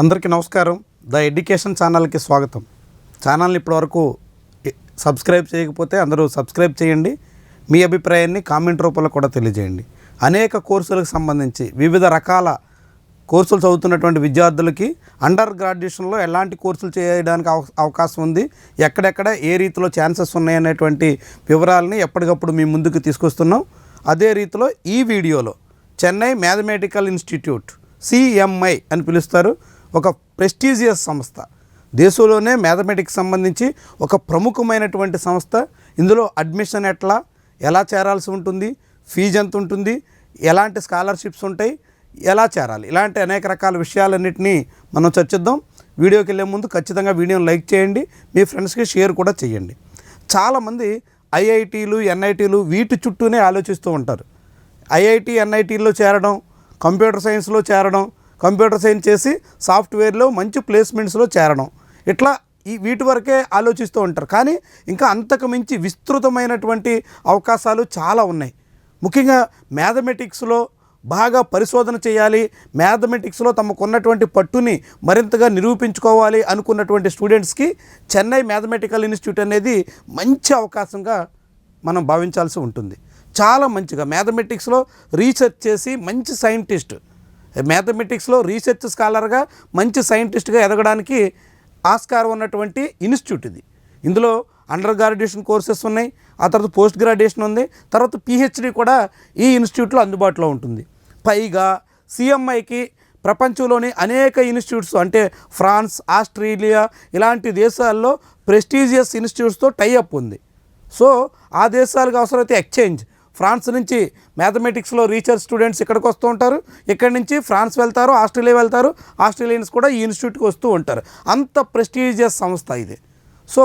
అందరికీ నమస్కారం. The education ఛానల్కి స్వాగతం. ఛానల్ని ఇప్పటివరకు సబ్స్క్రైబ్ చేయకపోతే అందరూ సబ్స్క్రైబ్ చేయండి. మీ అభిప్రాయాన్ని కామెంట్ రూపంలో కూడా తెలియజేయండి. అనేక కోర్సులకు సంబంధించి వివిధ రకాల కోర్సులు చదువుతున్నటువంటి విద్యార్థులకి అండర్ గ్రాడ్యుయేషన్లో ఎలాంటి కోర్సులు చేయడానికి అవకాశం ఉంది ఎక్కడెక్కడ ఏ రీతిలో ఛాన్సెస్ ఉన్నాయనేటువంటి వివరాలని ఎప్పటికప్పుడు మీ ముందుకు తీసుకొస్తున్నాం. అదే రీతిలో ఈ వీడియోలో చెన్నై మ్యాథమెటికల్ ఇన్స్టిట్యూట్ సిఎంఐ అని పిలుస్తారు. ఒక ప్రెస్టీజియస్ సంస్థ. దేశంలోనే మ్యాథమెటిక్స్ సంబంధించి ఒక ప్రముఖమైనటువంటి సంస్థ. ఇందులో అడ్మిషన్ ఎట్లా ఎలా చేరాల్సి ఉంటుంది ఫీజు ఎంత ఉంటుంది ఎలాంటి స్కాలర్షిప్స్ ఉంటాయి ఎలా చేరాలి. ఇలాంటి అనేక రకాల విషయాలన్నింటినీ మనం చర్చిద్దాం. వీడియోకి వెళ్ళే ముందు ఖచ్చితంగా వీడియోని లైక్ చేయండి మీ ఫ్రెండ్స్కి షేర్ కూడా చేయండి. చాలామంది ఐఐటీలు ఎన్ఐటీలు వీటి చుట్టూనే ఆలోచిస్తూ ఉంటారు. ఐఐటి ఎన్ఐటీల్లో చేరడం కంప్యూటర్ సైన్స్లో చేరడం కంప్యూటర్ సైన్స్ చేసి సాఫ్ట్వేర్లో మంచి ప్లేస్మెంట్స్లో చేరడం. ఇట్లా ఈ వీటి వరకే ఆలోచిస్తూ ఉంటారు. కానీ ఇంకా అంతకు మించి విస్తృతమైనటువంటి అవకాశాలు చాలా ఉన్నాయి. ముఖ్యంగా మ్యాథమెటిక్స్లో బాగా పరిశోధన చేయాలి. మ్యాథమెటిక్స్లో తమకున్నటువంటి పట్టుని మరింతగా నిరూపించుకోవాలి అనుకున్నటువంటి స్టూడెంట్స్కి చెన్నై మ్యాథమెటికల్ ఇన్స్టిట్యూట్ అనేది మంచి అవకాశంగా మనం భావించాల్సి ఉంటుంది. చాలా మంచిగా. మ్యాథమెటిక్స్లో రీసెర్చ్ చేసి మంచి సైంటిస్ట్ మ్యాథమెటిక్స్లో రీసెర్చ్ స్కాలర్గా మంచి సైంటిస్ట్గా ఎదగడానికి ఆస్కారం ఉన్నటువంటి ఇన్స్టిట్యూట్ ఇది. ఇందులో అండర్ గ్రాడ్యుయేషన్ కోర్సెస్ ఉన్నాయి ఆ తర్వాత పోస్ట్ గ్రాడ్యుయేషన్ ఉంది తర్వాత పిహెచ్డి కూడా ఈ ఇన్స్టిట్యూట్లో అందుబాటులో ఉంటుంది. పైగా సిఎంఐకి ప్రపంచంలోని అనేక ఇన్స్టిట్యూట్స్ అంటే ఫ్రాన్స్ ఆస్ట్రేలియా ఇలాంటి దేశాల్లో ప్రెస్టీజియస్ ఇన్స్టిట్యూట్స్తో టైఅప్ ఉంది. సో ఆ దేశాలకు అవసరమైతే ఎక్స్చేంజ్ ఫ్రాన్స్ నుంచి మ్యాథమెటిక్స్లో రీసెర్చ్ స్టూడెంట్స్ ఇక్కడికి వస్తూ ఉంటారు. ఇక్కడి నుంచి? ఫ్రాన్స్ వెళ్తారు ఆస్ట్రేలియా వెళ్తారు ఆస్ట్రేలియన్స్ కూడా ఈ ఇన్స్టిట్యూట్కి వస్తూ ఉంటారు. అంత ప్రెస్టీజియస్ సంస్థ ఇది. సో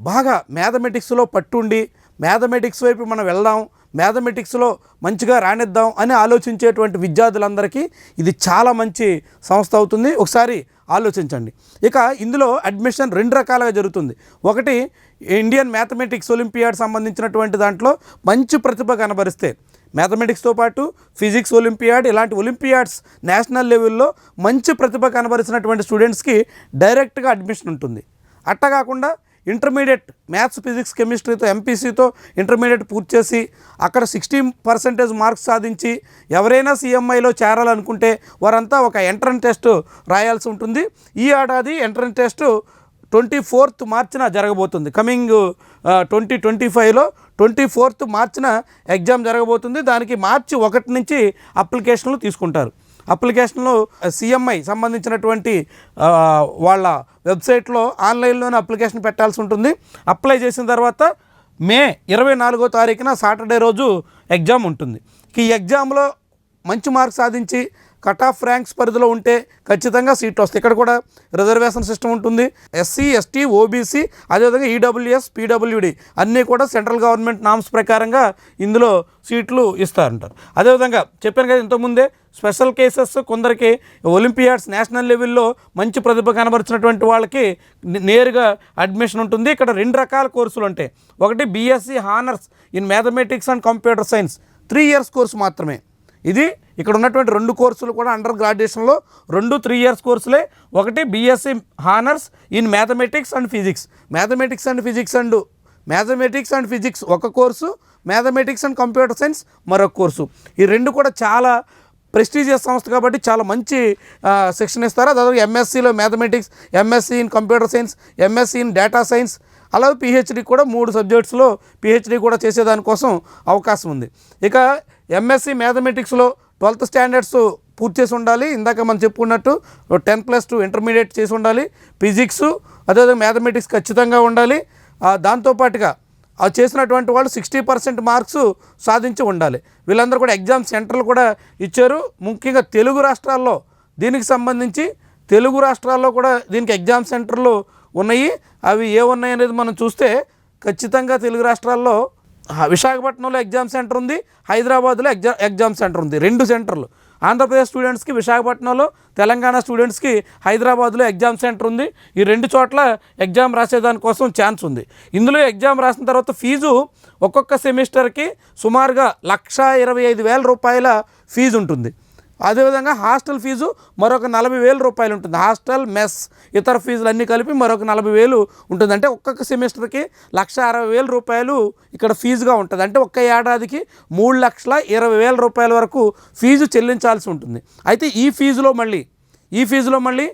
బాగా మ్యాథమెటిక్స్లో పట్టుండి మ్యాథమెటిక్స్ వైపు మనం వెళ్దాం మ్యాథమెటిక్స్లో మంచిగా రాణిద్దాం అని ఆలోచించేటువంటి విద్యార్థులందరికీ ఇది చాలా మంచి సంస్థ అవుతుంది. ఒకసారి ఆలోచించండి. ఇక ఇందులో అడ్మిషన్ రెండు రకాలుగా జరుగుతుంది. ఒకటి ఇండియన్ మ్యాథమెటిక్స్ ఒలింపియాడ్ సంబంధించినటువంటి దాంట్లో మంచి ప్రతిభ కనబరిస్తే. మ్యాథమెటిక్స్తో పాటు ఫిజిక్స్ ఒలింపియాడ్ ఇలాంటి ఒలింపియాడ్స్ నేషనల్ లెవెల్లో మంచి ప్రతిభ కనబరిచినటువంటి స్టూడెంట్స్కి డైరెక్ట్గా అడ్మిషన్ ఉంటుంది. అట్ట కాకుండా ఇంటర్మీడియట్ మ్యాథ్స్ ఫిజిక్స్ కెమిస్ట్రీతో ఎంపీసీతో ఇంటర్మీడియట్ పూర్తి చేసి అక్కడ సిక్స్టీ పర్సెంటేజ్ మార్క్స్ సాధించి ఎవరైనా సిఎంఐలో చేరాలనుకుంటే వారంతా ఒక ఎంట్రన్స్ టెస్ట్ రాయాల్సి ఉంటుంది. ఈ ఏడాది ఎంట్రన్స్ టెస్ట్ ట్వంటీ ఫోర్త్ మార్చిన జరగబోతుంది. కమింగ్ ట్వంటీ ట్వంటీ ఫైవ్లో ట్వంటీ ఫోర్త్ మార్చిన ఎగ్జామ్ జరగబోతుంది. దానికి మార్చి ఒకటి నుంచి అప్లికేషన్లు తీసుకుంటారు. అప్లికేషన్లో సిఎంఐ సంబంధించినటువంటి వాళ్ళ వెబ్సైట్లో ఆన్లైన్లోనే అప్లికేషన్ పెట్టాల్సి ఉంటుంది. అప్లై చేసిన తర్వాత మే ఇరవై నాలుగో తారీఖున సాటర్డే రోజు ఎగ్జామ్ ఉంటుంది. ఈ ఎగ్జామ్లో మంచి మార్క్స్ సాధించి కట్ ఆఫ్ ర్యాంక్స్ పరిధిలో ఉంటే ఖచ్చితంగా సీట్లు వస్తాయి ఇక్కడ కూడా రిజర్వేషన్ సిస్టమ్ ఉంటుంది. ఎస్సీ ఎస్టీ ఓబీసీ అదేవిధంగా ఈడబ్ల్యూఎస్ పీడబ్ల్యూడి అన్నీ కూడా సెంట్రల్ గవర్నమెంట్ నామ్స్ ప్రకారంగా ఇందులో సీట్లు ఇస్తారంటారు. అదేవిధంగా చెప్పాను కదా ఇంతకుముందే స్పెషల్ కేసెస్ కొందరికి ఒలింపియాడ్స్ నేషనల్ లెవెల్లో మంచి ప్రతిభ కనబరిచినటువంటి వాళ్ళకి నేరుగా అడ్మిషన్ ఉంటుంది. ఇక్కడ రెండు రకాల కోర్సులు ఉంటాయి. ఒకటి BSc honours in mathematics and computer science. Three years course మాత్రమే. ఇది ఇక్కడ ఉన్నటువంటి రెండు కోర్సులు కూడా అండర్ గ్రాడ్యుయేషన్లో రెండు త్రీ ఇయర్స్ కోర్సులే. ఒకటి BSc honours in mathematics and physics mathematics and physics and. Mathematics and physics ఒక course mathematics and computer science మరొక కోర్సు. ఈ రెండు కూడా చాలా ప్రెస్టీజియస్ సంస్థ కాబట్టి చాలా మంచి శిక్షణ ఇస్తారు. అదే ఎంఎస్సీలో mathematics MSc in computer science MSc in data science అలాగే పిహెచ్డి కూడా మూడు సబ్జెక్ట్స్లో పిహెచ్డి కూడా చేసేదానికోసం అవకాశం ఉంది. ఇక ఎంఎస్సీ మ్యాథమెటిక్స్లో ట్వెల్త్ స్టాండర్డ్స్ పూర్తి చేసి ఉండాలి. ఇందాక మనం చెప్పుకున్నట్టు టెన్ ప్లస్ టూ ఇంటర్మీడియట్ చేసి ఉండాలి. ఫిజిక్స్ అదేవిధంగా మ్యాథమెటిక్స్ ఖచ్చితంగా ఉండాలి. దాంతోపాటుగా ఆ చేసినటువంటి వాళ్ళు సిక్స్టీ పర్సెంట్ మార్క్స్ సాధించి ఉండాలి. వీళ్ళందరూ కూడా ఎగ్జామ్ సెంటర్లు కూడా ఇచ్చారు. ముఖ్యంగా తెలుగు రాష్ట్రాల్లో దీనికి సంబంధించి తెలుగు రాష్ట్రాల్లో కూడా దీనికి ఎగ్జామ్ సెంటర్లు ఉన్నాయి. అవి ఏ ఉన్నాయి అనేది మనం చూస్తే ఖచ్చితంగా తెలుగు రాష్ట్రాల్లో విశాఖపట్నంలో ఎగ్జామ్ సెంటర్ ఉంది హైదరాబాద్లో ఎగ్జామ్ ఎగ్జామ్ సెంటర్ ఉంది రెండు సెంటర్లు. ఆంధ్రప్రదేశ్ స్టూడెంట్స్కి విశాఖపట్నంలో తెలంగాణ స్టూడెంట్స్కి హైదరాబాద్లో ఎగ్జామ్ సెంటర్ ఉంది. ఈ రెండు చోట్ల ఎగ్జామ్ రాసేదానికోసం ఛాన్స్ ఉంది. ఇందులో ఎగ్జామ్ రాసిన తర్వాత ఫీజు ఒక్కొక్క సెమిస్టర్కి సుమారుగా లక్ష ఇరవై ఐదు వేల రూపాయల ఫీజు ఉంటుంది. అదేవిధంగా హాస్టల్ ఫీజు మరొక నలభై వేల రూపాయలు ఉంటుంది. హాస్టల్ మెస్ ఇతర ఫీజులు అన్నీ కలిపి మరొక నలభై వేలు ఉంటుంది. అంటే ఒక్కొక్క సెమిస్టర్కి లక్ష అరవై వేల రూపాయలు ఇక్కడ ఫీజుగా ఉంటుంది. అంటే ఒక్క ఏడాదికి మూడు లక్షల ఇరవై వేల రూపాయల వరకు ఫీజు చెల్లించాల్సి ఉంటుంది. అయితే ఈ ఫీజులో మళ్ళీ ఈ ఫీజులో మళ్ళీ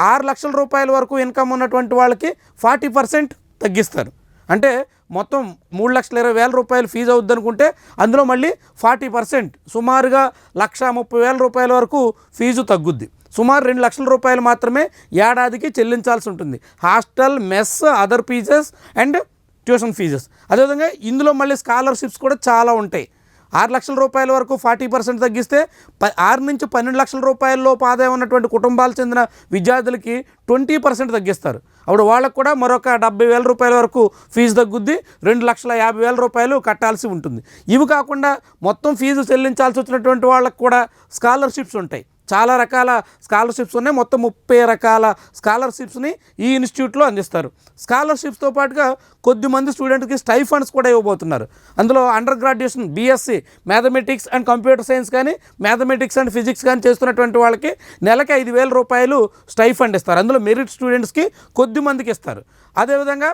ఆరు లక్షల రూపాయల వరకు ఇన్కమ్ ఉన్నటువంటి వాళ్ళకి ఫార్టీ పర్సెంట్ తగ్గిస్తారు. అంటే మొత్తం మూడు లక్షల ఇరవై వేల రూపాయలు ఫీజు అవుద్ది అనుకుంటే అందులో మళ్ళీ ఫార్టీ పర్సెంట్ సుమారుగా లక్ష ముప్పై వేల రూపాయల వరకు ఫీజు తగ్గుద్ది. సుమారు రెండు లక్షల రూపాయలు మాత్రమే ఏడాదికి చెల్లించాల్సి ఉంటుంది. Hostel mess other fees and tuition fees అదేవిధంగా ఇందులో మళ్ళీ స్కాలర్షిప్స్ కూడా చాలా ఉంటాయి. ఆరు లక్షల రూపాయల వరకు ఫార్టీ పర్సెంట్ తగ్గిస్తే ప ఆరు నుంచి పన్నెండు లక్షల రూపాయలలోపు ఆదాయం ఉన్నటువంటి కుటుంబాలు చెందిన విద్యార్థులకి ట్వంటీ పర్సెంట్ తగ్గిస్తారు. అప్పుడు వాళ్ళకు కూడా మరొక డెబ్బై వేల రూపాయల వరకు ఫీజు తగ్గుద్ది రెండు లక్షల యాభై వేల రూపాయలు కట్టాల్సి ఉంటుంది. ఇవి కాకుండా మొత్తం ఫీజు చెల్లించాల్సి వచ్చినటువంటి వాళ్ళకు కూడా స్కాలర్షిప్స్ ఉంటాయి. చాలా రకాల స్కాలర్షిప్స్ ఉన్నాయి. మొత్తం ముప్పై రకాల స్కాలర్షిప్స్ని ఈ ఇన్స్టిట్యూట్లో అందిస్తారు. స్కాలర్షిప్స్తో పాటుగా కొద్దిమంది స్టూడెంట్కి స్టైఫండ్స్ కూడా ఇవ్వబోతున్నారు. అందులో under graduation BSc mathematics and computer science కానీ మ్యాథమెటిక్స్ అండ్ ఫిజిక్స్ కానీ చేస్తున్నటువంటి వాళ్ళకి నెలకి ఐదు వేల రూపాయలు స్టైఫండ్ ఇస్తారు. అందులో మెరిట్ స్టూడెంట్స్కి కొద్ది మందికి ఇస్తారు. అదేవిధంగా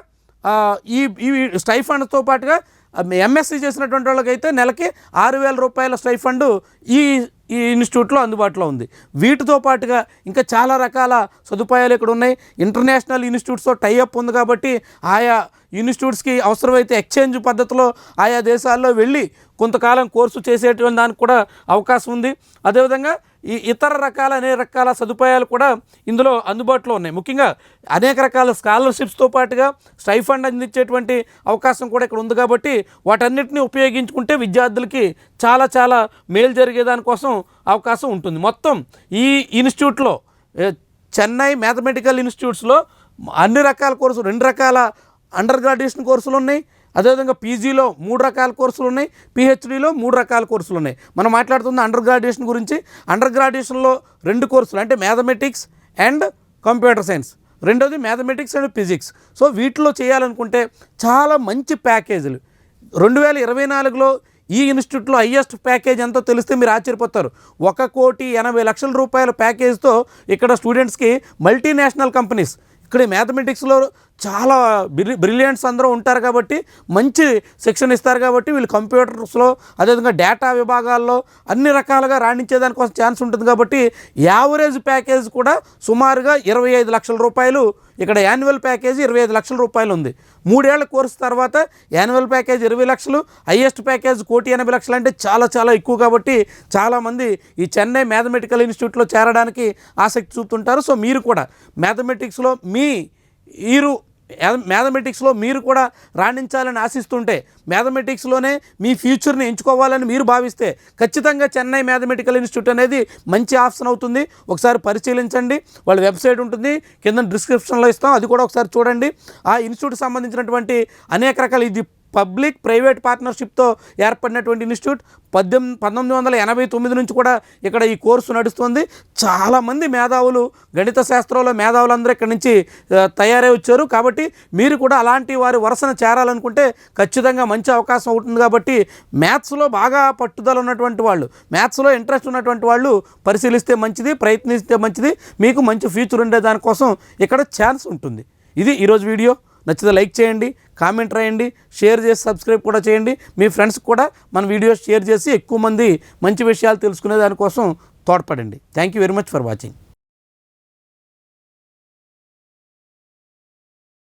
ఈ ఈ స్టైఫండ్తో పాటుగా ఎంఎస్సీ చేసినటువంటి వాళ్ళకైతే నెలకి ఆరు వేల రూపాయల స్టైఫండ్ ఈ ఈ ఇన్స్టిట్యూట్లో అందుబాటులో ఉంది. వీటితో పాటుగా ఇంకా చాలా రకాల సదుపాయాలు ఇక్కడ ఉన్నాయి. ఇంటర్నేషనల్ ఇన్స్టిట్యూట్స్తో టైఅప్ ఉంది కాబట్టి ఆయా ఇన్స్టిట్యూట్స్కి అవసరమైతే ఎక్స్చేంజ్ పద్ధతిలో ఆయా దేశాల్లో వెళ్ళి కొంతకాలం కోర్సు చేసేటువంటి దానికి కూడా అవకాశం ఉంది. అదేవిధంగా ఈ ఇతర రకాల అనేక రకాల సదుపాయాలు కూడా ఇందులో అందుబాటులో ఉన్నాయి. ముఖ్యంగా అనేక రకాల స్కాలర్షిప్స్తో పాటుగా స్టైఫండ్ అందించేటువంటి అవకాశం కూడా ఇక్కడ ఉంది కాబట్టి వాటన్నిటిని ఉపయోగించుకుంటే విద్యార్థులకి చాలా చాలా మేలు జరిగే దానికోసం అవకాశం ఉంటుంది. మొత్తం ఈ ఇన్స్టిట్యూట్లో చెన్నై మ్యాథమెటికల్ ఇన్స్టిట్యూట్స్లో అన్ని రకాల కోర్సులు రెండు రకాల అండర్ గ్రాడ్యుయేషన్ కోర్సులు ఉన్నాయి. అదేవిధంగా పీజీలో మూడు రకాల కోర్సులు ఉన్నాయి పిహెచ్డీలో మూడు రకాల కోర్సులు ఉన్నాయి. మనం మాట్లాడుతున్న అండర్ గ్రాడ్యుయేషన్ గురించి. అండర్ గ్రాడ్యుయేషన్లో రెండు కోర్సులు అంటే మ్యాథమెటిక్స్ అండ్ కంప్యూటర్ సైన్స్. రెండోది మ్యాథమెటిక్స్ అండ్ ఫిజిక్స్. సో వీటిలో చేయాలనుకుంటే చాలా మంచి ప్యాకేజీలు. రెండు వేల ఇరవై నాలుగులో ఈ ఇన్స్టిట్యూట్లో హయ్యెస్ట్ ప్యాకేజ్ ఎంతో తెలిస్తే మీరు ఆశ్చర్యపోతారు. ఒక కోటి ఎనభై లక్షల రూపాయల ప్యాకేజ్తో ఇక్కడ స్టూడెంట్స్కి మల్టీనేషనల్ కంపెనీస్. ఇక్కడ మ్యాథమెటిక్స్లో చాలా బ్రి బ్రిలియంట్స్ అందరూ ఉంటారు కాబట్టి మంచి శిక్షణ ఇస్తారు కాబట్టి వీళ్ళు కంప్యూటర్స్లో అదేవిధంగా డేటా విభాగాల్లో అన్ని రకాలుగా రాణించేదానికోసం ఛాన్స్ ఉంటుంది కాబట్టి యావరేజ్ ప్యాకేజ్ కూడా సుమారుగా ఇరవై ఐదు లక్షల రూపాయలు ఇక్కడ యాన్యువల్ ప్యాకేజీ ఇరవై ఐదు లక్షల రూపాయలు ఉంది. మూడేళ్ళ కోర్సు తర్వాత యాన్యువల్ ప్యాకేజ్ ఇరవై లక్షలు హైయెస్ట్ ప్యాకేజ్ కోటి ఎనభై లక్షలు అంటే చాలా చాలా ఎక్కువ కాబట్టి చాలామంది ఈ చెన్నై మ్యాథమెటికల్ ఇన్స్టిట్యూట్లో చేరడానికి ఆసక్తి చూపుతుంటారు. సో మీరు కూడా మ్యాథమెటిక్స్లో మీ ఈరు మ్యాథమెటిక్స్లో మీరు కూడా రాణించాలని ఆశిస్తుంటే మ్యాథమెటిక్స్లోనే మీ ఫ్యూచర్ని ఎంచుకోవాలని మీరు భావిస్తే ఖచ్చితంగా చెన్నై మ్యాథమెటికల్ ఇన్స్టిట్యూట్ అనేది మంచి ఆప్షన్ అవుతుంది. ఒకసారి పరిశీలించండి. వాళ్ళ వెబ్సైట్ ఉంటుంది. కింద డిస్క్రిప్షన్లో ఇస్తాం. అది కూడా ఒకసారి చూడండి. ఆ ఇన్స్టిట్యూట్ సంబంధించినటువంటి అనేక రకాల ఇది పబ్లిక్ ప్రైవేట్ పార్ట్నర్షిప్తో ఏర్పడినటువంటి ఇన్స్టిట్యూట్ పద్దెనిమిది పంతొమ్మిది వందల ఎనభై తొమ్మిది నుంచి కూడా ఇక్కడ ఈ కోర్సు నడుస్తుంది. చాలామంది మేధావులు గణిత శాస్త్రంలో మేధావులందరూ ఇక్కడ నుంచి తయారై వచ్చారు. కాబట్టి మీరు కూడా అలాంటి వారి వరుసను చేరాలనుకుంటే ఖచ్చితంగా మంచి అవకాశం ఉంటుంది కాబట్టి మ్యాథ్స్లో బాగా పట్టుదల ఉన్నటువంటి వాళ్ళు మ్యాథ్స్లో ఇంట్రెస్ట్ ఉన్నటువంటి వాళ్ళు పరిశీలిస్తే మంచిది ప్రయత్నిస్తే మంచిది మీకు మంచి ఫ్యూచర్ ఉండే దానికోసం ఇక్కడ ఛాన్స్ ఉంటుంది. ఇది ఈరోజు వీడియో. నచ్చితే లైక్ చేయండి కామెంట్ రాయండి షేర్ చేసి సబ్స్క్రైబ్ కూడా చేయండి. మీ ఫ్రెండ్స్కి కూడా మన వీడియోస్ షేర్ చేసి ఎక్కువ మంది మంచి విషయాలు తెలుసుకునే దానికోసం తోడ్పడండి. Thank you very much for watching